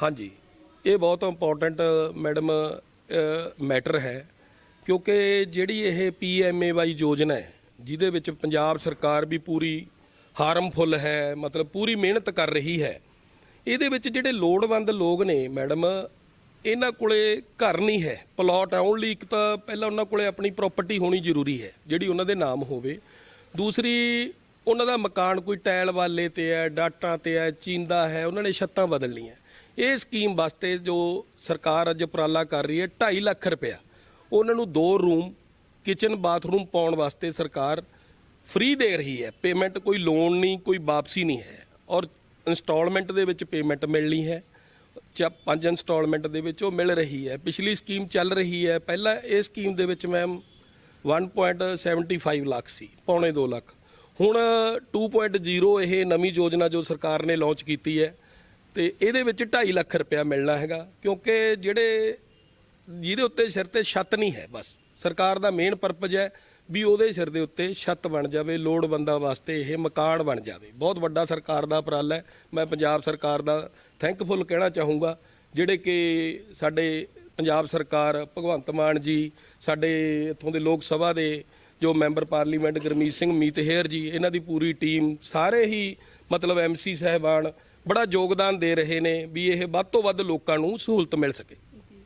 ਹਾਂਜੀ। ਇਹ ਬਹੁਤ ਇੰਪੋਰਟੈਂਟ ਮੈਡਮ ਮੈਟਰ ਹੈ। ਕਿਉਂਕਿ ਜਿਹੜੀ ਇਹ ਪੀਐਮਏਵਾਈ ਯੋਜਨਾ ਹੈ, ਜਿਹਦੇ ਵਿੱਚ ਪੰਜਾਬ ਸਰਕਾਰ ਵੀ ਪੂਰੀ ਹਾਰਮਫੁੱਲ ਹੈ, ਮਤਲਬ ਪੂਰੀ ਮਿਹਨਤ ਕਰ ਰਹੀ ਹੈ, ਇਹਦੇ ਵਿੱਚ ਜਿਹੜੇ ਲੋੜਵੰਦ ਲੋਕ ਨੇ ਮੈਡਮ ਇਹਨਾਂ ਕੋਲੇ ਘਰ ਨਹੀਂ ਹੈ। ਪਲਾਟ ਆਉਣ ਲਈ ਇੱਕ ਤਾਂ ਪਹਿਲਾਂ ਉਹਨਾਂ ਕੋਲੇ ਆਪਣੀ ਪ੍ਰਾਪਰਟੀ ਹੋਣੀ ਜ਼ਰੂਰੀ ਹੈ, ਜਿਹੜੀ ਉਹਨਾਂ ਦੇ ਨਾਮ ਹੋਵੇ। ਦੂਸਰੀ ਉਹਨਾਂ ਦਾ ਮਕਾਨ ਕੋਈ ਟਾਇਲ ਵਾਲੇ ਤੇ ਹੈ, ਡਾਟਾਂ ਤੇ ਹੈ, ਚੀਂਦਾ ਹੈ, ਉਹਨਾਂ ਨੇ ਛੱਤਾਂ ਬਦਲਣੀਆਂ। ਇਹ ਸਕੀਮ ਵਾਸਤੇ ਜੋ ਸਰਕਾਰ ਅੱਜ ਉਪਰਾਲਾ ਕਰ ਰਹੀ ਹੈ 2.5 ਲੱਖ ਰੁਪਇਆ। ਉਹਨਾਂ ਨੂੰ ਦੋ ਰੂਮ, ਕਿਚਨ, ਬਾਥਰੂਮ ਪਾਉਣ ਵਾਸਤੇ ਸਰਕਾਰ ਫ੍ਰੀ ਦੇ ਰਹੀ ਹੈ। ਪੇਮੈਂਟ ਕੋਈ ਲੋਨ ਨਹੀਂ, ਕੋਈ ਵਾਪਸੀ ਨਹੀਂ ਹੈ। ਔਰ ਇਨਸਟਾਲਮੈਂਟ ਦੇ ਵਿੱਚ ਪੇਮੈਂਟ ਮਿਲਣੀ ਹੈ। ਚਾ ਪੰਜ ਇਨਸਟਾਲਮੈਂਟ ਦੇ ਵਿੱਚ ਉਹ ਮਿਲ ਰਹੀ ਹੈ। ਪਿਛਲੀ ਸਕੀਮ ਚੱਲ ਰਹੀ ਹੈ। ਪਹਿਲਾਂ ਇਹ ਸਕੀਮ ਦੇ ਵਿੱਚ ਮੈਮ 1.75 ਲੱਖ ਸੀ, ਪੌਣੇ 2 ਲੱਖ। ਹੁਣ 2.0 ਇਹ ਨਵੀਂ ਯੋਜਨਾ ਜੋ ਸਰਕਾਰ ਨੇ ਲਾਂਚ ਕੀਤੀ ਹੈ, ਤੇ ਇਹਦੇ ਵਿੱਚ 2.5 ਲੱਖ ਰੁਪਇਆ ਮਿਲਣਾ ਹੈਗਾ, ਕਿਉਂਕਿ ਜਿਹੜੇ ਜਿਹਦੇ ਉੱਤੇ ਸਿਰ ਤੇ ਛੱਤ ਨਹੀਂ ਹੈ ਬਸ, ਸਰਕਾਰ ਦਾ ਮੇਨ ਪਰਪਸ ਹੈ ਵੀ ਉਹਦੇ ਸਿਰ ਦੇ ਉੱਤੇ ਛੱਤ ਬਣ ਜਾਵੇ, ਲੋੜਵੰਦਾਂ ਵਾਸਤੇ ਇਹ ਮਕਾਨ ਬਣ ਜਾਵੇ। ਬਹੁਤ ਵੱਡਾ ਸਰਕਾਰ ਦਾ ਉਪਰਾਲਾ ਹੈ, ਮੈਂ ਪੰਜਾਬ ਸਰਕਾਰ ਦਾ ਥੈਂਕਫੁਲ ਕਹਿਣਾ ਚਾਹੂੰਗਾ, ਜਿਹੜੇ ਕਿ ਸਾਡੇ ਪੰਜਾਬ ਸਰਕਾਰ, ਭਗਵੰਤ ਮਾਨ ਜੀ, ਸਾਡੇ ਇੱਥੋਂ ਦੇ ਲੋਕ ਸਭਾ ਦੇ ਜੋ ਮੈਂਬਰ ਪਾਰਲੀਮੈਂਟ ਗੁਰਮੀਤ ਸਿੰਘ ਮੀਤਹੇਰ ਜੀ, ਇਹਨਾਂ ਦੀ ਪੂਰੀ ਟੀਮ, ਸਾਰੇ ਹੀ ਮਤਲਬ ਐਮਸੀ ਸਹਿਬਾਨ ਬੜਾ ਯੋਗਦਾਨ ਦੇ ਰਹੇ ਨੇ ਵੀ ਇਹ ਵੱਧ ਤੋਂ ਵੱਧ ਲੋਕਾਂ ਨੂੰ ਸਹੂਲਤ ਮਿਲ ਸਕੇ।